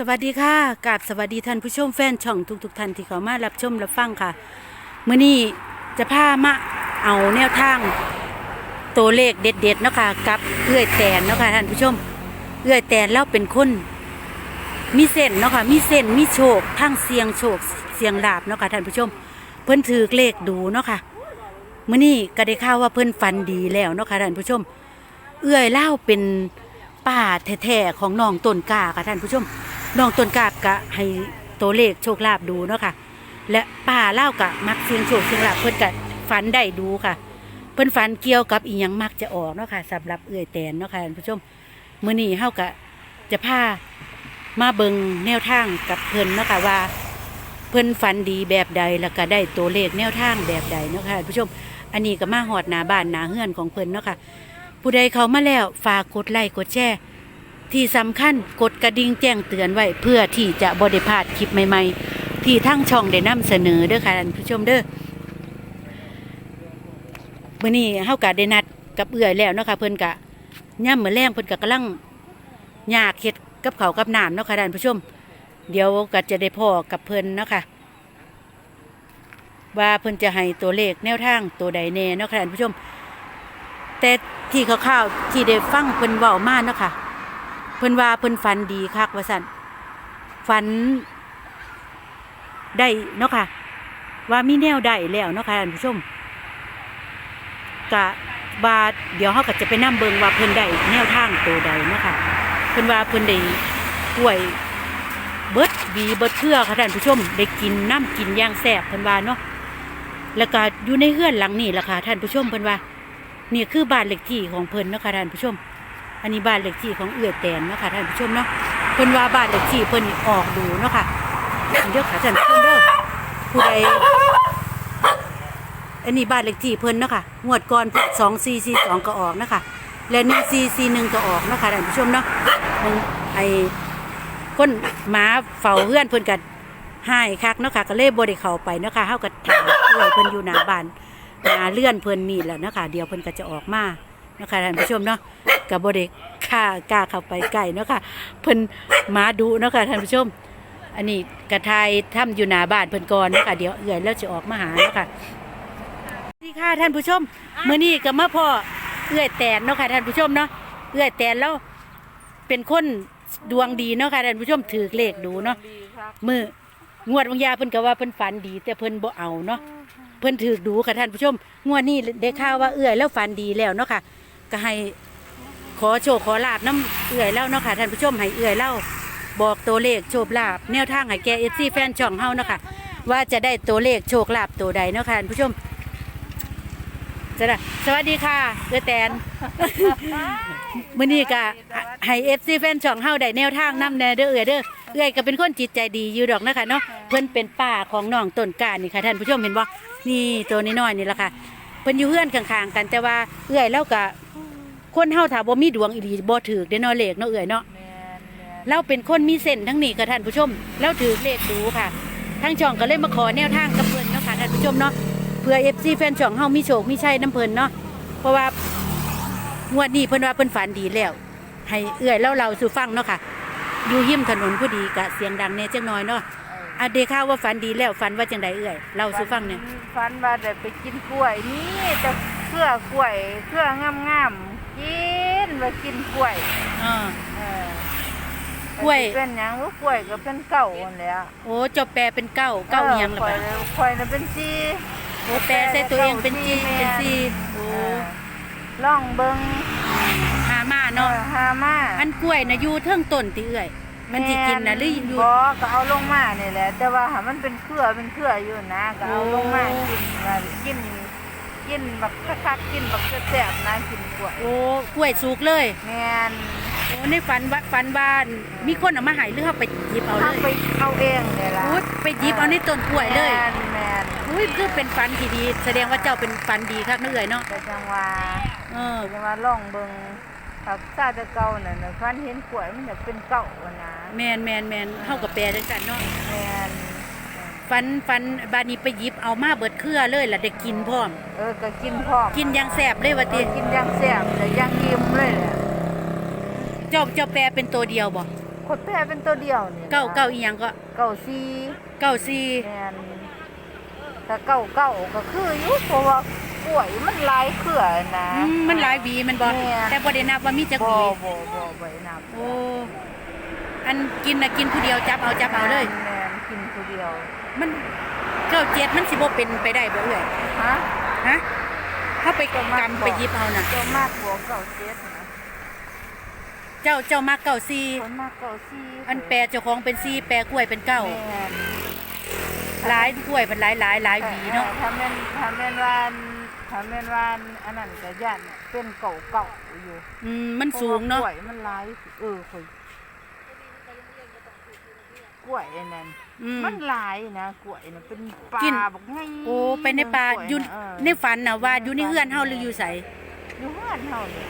สวัสดีค่ะกราบสวัสดีท่านผู้ชมแฟนช่องทุกๆท่านที่เข้ามารับชมรับฟังค่ะเมื้อนี้จะพามาเอาแนวทางตัวเลขเด็ดๆเนาะค่ะกับเอื้อยแตนเนาะค่ะท่านผู้ชม เอื้อยแตนเราเป็นคนมีเส้นเนาะค่ะมีเส้นมีโชคทั้งเสียงโชคเสียงลาบเนาะค่ะท่านผู้ชม เพิ่นถือเลขดูเนาะค่ะเมื้อนี้ก็ได้ข่าวว่าเพิ่นฝันดีแล้วเนาะค่ะท่านผู้ชม เอื้อยเล่าเป็นป้าแท้ๆของน้องต้นกาค่ะท่านผู้ชม น้องต้นกล้ากะให้ตัวเลขโชคลาภดูเนาะค่ะ และป้าเล่ากะมักเสียงโชคเสียงลาภเพิ่นกะฝันได้ดูค่ะ เพิ่นฝันเกี่ยวกับอีหยังมักจะออกเนาะค่ะสำหรับเอื้อยแตนเนาะค่ะท่านผู้ชมมื้อนี้เฮากะจะพามาเบิงแนวทางกับเพิ่นเนาะค่ะว่า เพิ่นฝันดีแบบใดแล้วก็ได้ตัวเลขแนวทางแบบใดเนาะค่ะท่านผู้ชม อันนี้ก็มาหอดหนาบ้านหนาเฮือนของเพิ่นเนาะค่ะผู้ใดเขามาแล้วฝากกดไลค์กดแชร์ ที่สำคัญกดกระดิ่งแจ้งเตือนไว้เพื่อที่จะบริพาดคลิปใหม่ ๆ ที่ทั้งช่องได้นำเสนอเด้อค่ะท่านผู้ชมเด้อมื้อนี้เฮากะได้นัดกับเอื้อยแล้วเนาะค่ะเพิ่นกะย่ำมื้อแรงเพิ่นกะกำลังยากเฮ็ดกับเขากับน้ำเนาะค่ะท่านผู้ชม เดี๋ยวก็จะได้พ่อกับเพิ่นเนาะค่ะว่าเพิ่นจะให้ตัวเลขแนวทางตัวใดแน่เนาะค่ะท่านผู้ชม แต่ที่เขาข่าวๆที่ได้ฟังเพิ่นเว้ามาเนาะค่ะ เพิ่นว่าเพิ่นฝันดีคักว่าซั่นฝันได้เนาะค่ะ ว่ามีแนวได้แล้วเนาะค่ะท่านผู้ชมกะบาเดี๋ยวเฮาก็จะไปนํเบิงว่าเพิ่นได้แนวทางตัวใดเนาะค่ะเพิ่นว่าเพิ่นได้กล้วยเบิดบีเบิดเครือค่ะท่านผู้ชมได้กินน้ำกินย่างแซ่บเพิ่นว่าเนาะแล้วก็อยู่ในเฮือนหลังนี้ล่ะค่ะท่านผู้ชมเพิ่นว่านี่คือบ้านเลขที่ของเพิ่นเนาะค่ะท่านผู้ชม อันนี้บ้านเลขที่ของเอื้อแตนเนาะค่ะท่านผู้ชมเนาะเพิ่นว่าบ้านเลขที่เพิ่นออกดูเนาะค่ะเดี๋ยวค่ะท่านผู้ชมเด้อผู้ใดอันนี้บ้านเลขที่เพิ่นเนาะค่ะงวดก่อนสองสี่สี่สองก็ออกนะคะและหนึ่งสี่สี่หนึ่งก็ออกเนาะค่ะท่านผู้ชมเนาะมึงไอคนหมาเฝ้าเฮือนเพิ่นกันให้คักเนาะค่ะก็เลยบ่ได้เข้าไปเนาะค่ะเฮาก็ถามเอื้อยเพิ่นอยู่หน้าบ้านหาเลื่อนเพิ่นนี่แหละเนาะคะเดี๋ยวเพิ่นก็จะออกมา นาะคะท่านผู้ชมเนาะกับบ่ได้ค่ากล้าเข้าไปใกล้เนาะค่ะเพิ่นหมาดุเนาะค่ะท่านผู้ชม อันนี้กระทายถ้ำอยู่หน้าบ้านเพิ่นก่อนเนาะค่ะเดี๋ยวเอื่อยแล้วจะออกมาหาเนาะค่ะสวัสดีค่ะท่านผู้ชมเมื้อนี้ก็มาพ่อเอื้อยแตนเนาะค่ะท่านผู้ชมเนาะเอื้อยแตนแล้วเป็นคนดวงดีเนาะค่ะท่านผู้ชมถือเลขดูเนาะมืองวดบางยาเพิ่นก็ว่าเพิ่นฝันดี แต่เพิ่นบ่เอาเนาะเพิ่นถือดูค่ะท่านผู้ชม งวดนี้ได้ข่าวว่าเอื้อยแล้วฝันดีแล้วเนาะค่ะ ก็ให้ขอโชคขอลาบน้ำเอื้อยแล้วเนาะค่ะท่านผู้ชมให้เอื้อยเล่าบอกตัวเลขโชคลาบแนวทางให้แกเอซีแฟนช่องเฮาเนาะค่ะว่าจะได้ตัวเลขโชคลาบตัวใดเนาะค่ะท่านผู้ชมจะได้สวัสดีค่ะเอื้อแตนมื้อนี้ก็ให้ FC แฟนช่องเฮาได้แนวทางนำแน่เด้อเอื้อยเด้อเอื้อยก็เป็นคนจิตใจดีอยู่ดอกนะคะเนาะเพิ่นเป็นป้าของน้องต้นกล้านี่ค่ะท่านผู้ชมเห็นบ่นี่ตัวน้อยๆนี่ล่ะค่ะเพิ่นอยู่เฮือนข้างๆกันแต่ว่าเอื้อยแล้วก็ คนเฮาถ้าบ่มีดวงอีหลีบ่ถูกได้เนาะเลขเนาะเอื้อยเนาะแมนแมนเราเป็นคนมีเส้นทั้งนี้ค่ะท่านผู้ชมแล้วถือเลขดูค่ะทั้งช่องก็เลยมาขอแนวทางกับเพิ่นเนาะค่ะท่านผู้ชมเนาะเพื่อ FC แฟนช่องเฮามีโชคมีชัยน้ำเพิ่นเนาะเพราะว่างวดนี้เพิ่นว่าเพิ่นฝันดีแล้ว ให้เอื้อยเล่าเราสู่ฟังเนาะค่ะ อยู่หิมถนนพอดีกะเสียงดังแน่จังน้อยเนาะอะเดข้าวว่าฝันดีแล้วฝันว่าจังใดเอื้อยเล่าสู่ฟังเนี่ยฟันว่าได้ไปกินกล้วยนี่แต่เครือกล้วยเครืองามงามๆ กินไปกินกล้วยอ่าเออกล้วยแต่สิเป็นหยังก็กล้วยก็เป็นเก่าคนแหล้วโอ้เจ้าแปรเป็นเก้าเก้าอีหยังล่ะกล้วยบัดกล้วยน่ะเป็นจี โอ้แปรใส่ตัวเองเป็นจีเป็นซีโอ้เออ ล่องเบิงหามาเนาะออหามาอันกล้วยน่ะอยู่เทิงต้นติเอื้อยมันสิกินน่ะหรืออยู่ บ่ก็เอาลงมานี่แหละ แต่ว่าหามันเป็นเครือเป็นเครืออยู่นะก็เอาลงมากินว่ากิน กินแบบคักๆกินแบบแซ่บๆนะกินกล้วยโอ้กล้วยสุกเลยแม่นโอ้ในฝันว่าฝันบ้าน มีคนเอามาให้หรือเฮาไปหยิบเอาเลทำไปยเอาเองเนี่ยล่ะอุ้ยไปหยิบเอาในต้นกล้วยเลยแม่นแม่นอุ้ยคือเป็นฝันที่ดี แสดงว่าเจ้าเป็นฝันดีคักเนาะเอื้อยเนาะแต่จังว่าเออแต่จังว่าล่องเบิ่งผักซาแตะเก่าน่ะน่ะคันเห็นกล้วยมันจะเป็นเก่าอะนะแมนแมนแมนเฮากับแปรจังซั่นเนาะ แม่น ฟันฟันบานี้ไปหยิบเอามาเบิดเครือเลยล่ะได้กินพร้อม เออก็กินพร้อมกินอยังแสบเลยว่าเอติอกินอยังแซ่บแต่อยังยิ้มเลยแหละเจ้าเจ้าแปรเป็นตัวเดียวบ่ขดแปรเป็นตัวเดียวนี่นะเก้าเก้าอีหยังก็เก้าสี่เก้าสี่ แม่นแต่เก้าเก้าก็คืออยู่เพราะว่ากล้วยมันหลายเครือนะ อืมมันหลายหวีแมันบ่แม่ แต่บ่ได้นับว่ามีจักหบ่วีบ่บ่บ่นับโอ้อันกินน่ะกินผู้เดียวจับเอาจับเอาเลย แม่นกินผู้เดียว มันเก้าเจ็ดมันสิบ่เป็นไปได้บ่เอ่ยฮะฮะเข้าไปกำไปหยิบเอาน่ะ ตัวมากบวกเก้าเจ็ดนะเจ้าเจ้ามักเก้าสี่คนมากเก้าสี่อันแปรเจ้าของเป็นสี่แปรกล้วยเป็นเก้าแม่นหลายกล้วยเป็นหลายหลายหลายหวีเนาะออทำเป็นทำเป็นวานทำเป็นวานอันนั้นก็ยันเป็นเก่าเก่าๆอยู่อืมมันสูงเนาะ พรว่กล้วยมันหลายเออคุย กล้วยอันนั้นอืม มันหลายนะกล้วยน่ะเป็นปลากิน บอกไงโอ้ไปในป่าอยู่ในฝันน่ะว่าอยู่ในเฮือนเฮาหรืออยู่ไสอยู่เฮือนเฮานี่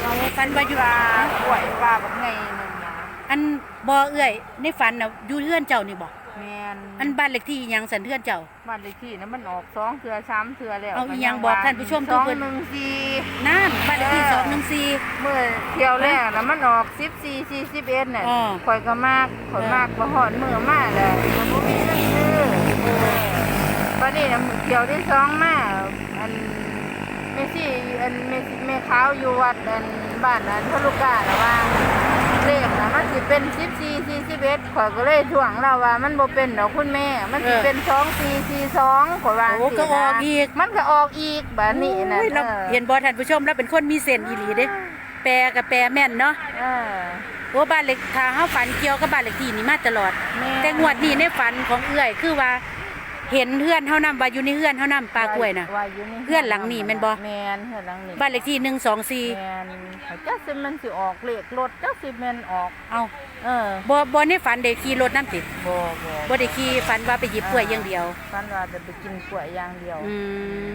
เราฝันว่าอยู่ปลากล้วยปลาบอกไงนั่นนะอันบ่เอื้อยในฝันน่ะอยู่เฮือนเจ้านี่บ่ แม่นอันบ้านเลขที่อิหยังสันเฮือนเจ้า บ้านเลขที่นั้นมันออกสองเทือสามเทือแล้วเอาอีหยังบอกท่านผู้ชมทุสกองคน หนึ่งสี่นั่นบ้านเลขที่เออสองหนึ่งสี่ เมื่อเที่ยวแรกนะมันออกสิบสี่สี่สิบเอ็ดน่ะอ๋อข่อยก็มากข่อยเออมากบ่หอดมือมากเลยมันบ่มีเงินซื้อตอนนี้นะเที่ยวที่สองมาอันเมซี่อันเมซี่เมขาวอยู่วัดอันบ้านอันพระลูกกาละว่า เลขนะมันสิเป็นสิบสี่สี่สิบเอ็ดข่อยก็เลยถ่วงเราว่า มันบ่เป็นดอกคุณแม่ มันสิเป็นสองสี่สี่สองข่อยว่าโอ้ก็ออกสินะอีก มันก็ออกอีกแบบนี้นะโอ้ยเราออเห็นบ่ท่านผู้ชมเราเป็นคนมีเส้นอีหลีเด้แปลกับแปลแม่นเนาะเออโอ้บ้านเลขถ้าเฮาฝันเกี่ยวกับบ้านเลขที่นี่มาตลอดแม่แต่งวดนี้ในฝันของเอื้อยคือว่า เห็นเฮือนเฮานํว่าอยู่ในเฮือนเฮานํปลากล้วยน่ะ ว่าอยู่ใเพื่อนหลังนี่แม่นบ่ แม่นเพื่อนหลังนี่บ้านเลขที่124แม่นเขาจักสิมันสิออกเลขรถจักสิแม่นออก เอาเออบ่บ่ในฝันได้ขี่รถนำติบ่บ่บ่ได้ขี่ฝันว่าไปหยิบกล้วยอย่างเดียว ฝันว่าจะไปกินกล้วยอย่างเดียวอืม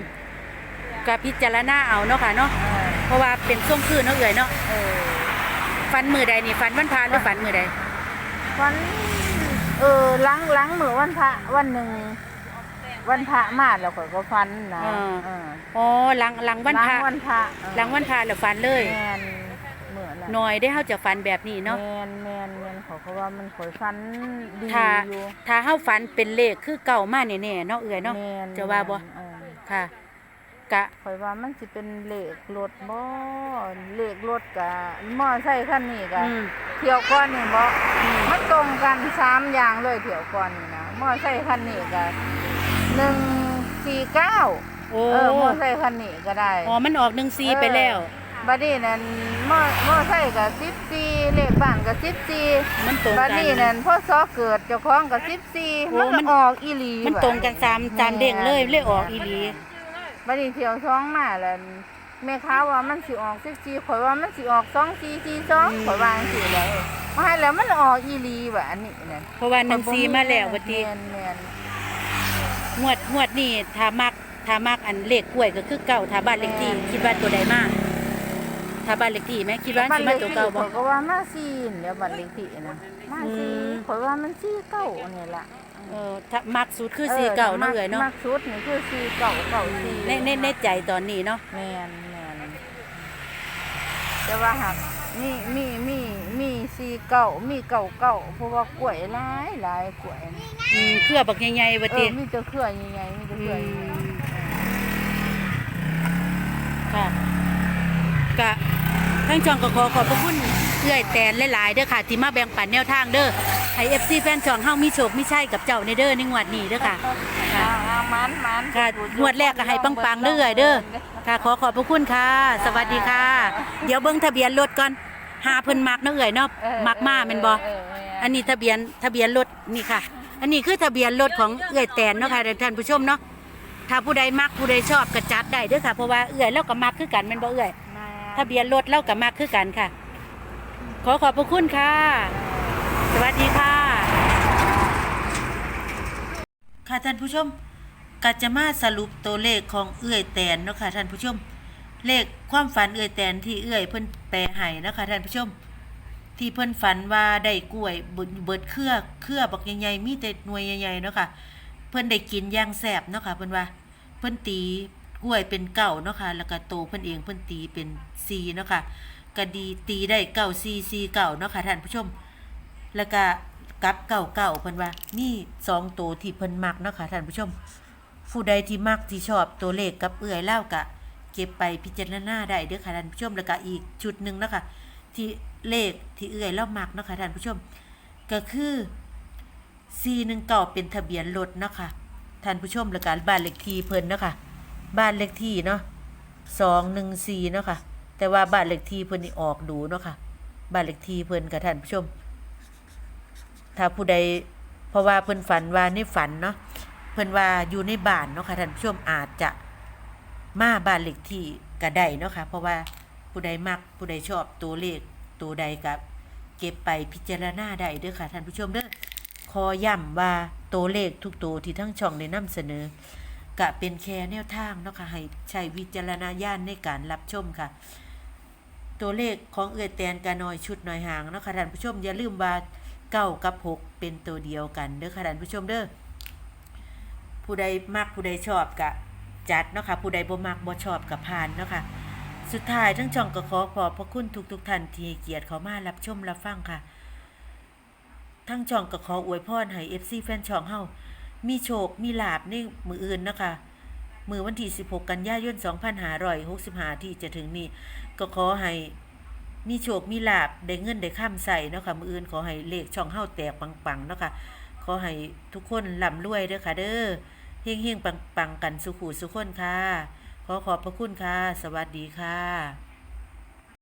ก็พิจารณาเอาเนาะค่ะเนาะเออเพราะว่าเป็นช่วงคืนเนาะเอ่ยเนาะเออฟันมือใดนี่ฟันวันพาหรือฟันมือใด ฝันเออหลังหลังมื้อวันพระวันหนึ่ง วันพระมาแล้วข่อยก็ฝันนะเอออ๋อหลังหลังวันพระหลังวันพระเออหลังวันพาแล้วฟันเลยแม่นมื้อน่ะหน่อยได้เฮาจะฟันแบบนี้เนาะ แม่นแม่นแม่นเขาก็ว่ามันข่อยฝันดีถ้าอยู่ถ้าเฮาฟันเป็นเลขคือเก่ามาแน่ๆเนาะเอ่ยเนาะ แม่นจะว่าบ่ เออค่ะ กะ ข่อยว่ามันสิเป็นเลขรถบ่เลขรถกะมอไซค์คันนี้กะ อืม เที่ยวก่อนนี่บ่มันตรงกันสามอย่างเลยเที่ยวก่อนนี่นะมอไซค์คันนี้กะ หนึ่งสี่เก้าโอ้เออมอไซค์คันนี้ก็ได้อ๋อมันออก14ไปแล้ว บัดนี้นั่นมอมอไซค์กะสิบสี่เลขบ้านกะสิบสี่มันตรงบัดกันนี้นั่นพ่อซอเกิดเจ้าของกะสิบสี่โอ้มันมัน ก็ออกอีหลีมันว่ะตรงกันสามสามเด้งเลยเลยออกอีหลีบัดนี้เที่ยวท้องมาแล้วแม่ค้าว่ามันสิออกสิบสี่ข่อยว่ามันสิออกสองสี่สี่สองข่อยว่าจังซี่เลยมาให้แล้วมันออกอีหลีว่ะอันนี้นั่นเพราะว่า14มาแล้วบัดนี้แม่นแม่น งวดงวดนี้ถ้ามักถ้ามักอันเลขกล้วยก็คือเก่าถ้าบ้านเลขที่คิดว่าตัวใดมาถ้าบ้านเลขที่แม่คิดว่าบ้านสิเลมาขตัวที่เก่าบ่ข่อยก็ว่ามาซีนเดี๋ยวบ้านเลขที่นะมาซีอืมข่อยว่ามันซีเก้านี่ล่ะเออถ้ามักสุดคือสีเก่าเนาะเอ่ยเนาะมักสุดนี่คือซีเก้าเก้าซีในในในใจตอนนี้เนาะ แม่นแม่นแต่ว่าหักมีมีมี มีซีเก้ามีเก้าเก้าเพราะว่ากล้วยหลายหลายกล้วยนี่อืมเครือบักใหญ่ๆบัดเอนี้อมีแต่เครือใหญ่ๆมีแต่เครือใหญ่ค่ะกะทั้งช่องก็ขอขอบพระคุณเอื้อยแตนหลายๆเด้อค่ะที่มาแบ่งปันแนวทางเด้อให้ FC แฟนช่องเฮามีโชคมีชัยกับเจ้าในเด้อในงวดนี้เด้อค่ะๆอ่าอ่ามันมันค่ะงวดแรกก็ให้ปังๆเด้อเอ่ยเด้อค่ะ ขอขอบพระคุณค่ะ สวัสดีค่ะ เดี๋ยวเบิ่งทะเบียนรถก่อน หาเพิ่นมักเนาะเอ่ยเนาะเออมักมาแม่นบ่เออแม่นอันนี้ทะเบียนทะเบียนรถนี่ค่ะ อันนี้คือทะเบียนรถของเอื้อยแตนเนาะค่ะท่านผู้ชมเนาะถ้าผู้ใดมักผู้ใดชอบก็จัดได้เด้อค่ะเพราะว่าเอื้อยเราก็มักคือกันแม่นบ่เอื้อยทะเบียนรถเราก็มักคือกันค่ะ ขอขอบพระคุณค่ะ สวัสดีค่ะ ค่ะท่านผู้ชมก็จะมาสรุปตัวเลขของเอื้อยแตนเนาะค่ะท่านผู้ชม เลขความฝันเอื้อยแตนที่เอื้อยเพิ่นแปลให้นะคะท่านผู้ชม ที่เพิ่นฝันว่าได้กล้วยเบิดเครือเครือบักใหญ่ๆมีแต่หน่วยใหญ่ๆเนาะค่ะเพิ่นได้กินอย่างแซ่บเนาะค่ะเพิ่นว่า เพิ่นตีกล้วยเป็นเก่าเนาะค่ะแล้วก็โตเพิ่นเองเพิ่นตีเป็นซีเนาะค่ะก็ดีตีได้เก่าซีซีเก่าเนาะค่ะท่านผู้ชม แล้วก็กับเก่าเก่าเพิ่นว่ามีสองตัวที่เพิ่นมักเนาะค่ะท่านผู้ชม ผู้ใดที่มักที่ชอบตัวเลขกับเอื่อยเล่ากะ เก็บไปพิจารณาได้เด้อค่ะท่านผู้ชมแล้วก็อีกชุดหนึ่งนะค่ะที่เลขที่เอื่อยเล่ามักเนาะค่ะท่านผู้ชม ก็คือ419เป็นทะเบียนรถเนาะค่ะท่านผู้ชมแล้วก็บ้านเลขที่เพิ่นเนาะค่ะบ้านเลขที่เนาะ214เนาะค่ะ แต่ว่าบ้านเลขที่เพิ่นนี่ออกดูเนาะค่ะบ้านเลขที่เพิ่นกับท่านผู้ชม ถ้าผู้ใดเพราะว่าเพิ่นฝันว่าในฝันเนาะเพิ่นว่าอยู่ในบ้านเนาะค่ะท่านผู้ชมอาจจะ มาบ้านเลขที่ก็ได้เนาะค่ะเพราะว่าผู้ใดมักผู้ใดชอบตัวเลขตัวใดกับเก็บไปพิจารณาได้เด้อค่ะท่านผู้ชมเด้อขอย้ำว่าตัวเลขทุกตัวที่ทั้งช่องได้นำเสนอก็เป็นแค่แนวทางเนาะค่ะให้ใช้วิจารณญาณในการรับชมค่ะ ตัวเลขของเอือแตนกาน้อยชุดน้อยหางเนาะค่ะท่านผู้ชมอย่าลืมว่าเก้ากับหกเป็นตัวเดียวกันเด้อค่ะท่านผู้ชมเด้อผู้ใดมักผู้ใดชอบกะ จัดเนาะค่ะผู้ใดบ่มักบ่ชอบกับผ่านเนาะค่ะสุดท้ายทั้งช่องก็ขอขอบพระคุณทุกๆท่านที่เกียรติเขามารับชมรับฟังค่ะ ทั้งช่องก็ขออวยพรให้ FC แฟนช่องเฮามีโชค มีลาบในมืออื่นเนาะคะมือวันที่ 16 กันยายน2565 ที่จะถึงนี้ ก็ขอให้มีโชค มีลาบได้เงินได้ข้ามใส่เนาะค่ะมืออื่นขอให้เลขช่องเฮาแตกปังๆเนาะค่ะขอให้ทุกคนร่ำรวยเด้อค่ะเด้อ เฮงๆปังๆกันสุขุสุขคนค่ะ ขอขอบพระคุณค่ะ สวัสดีค่ะ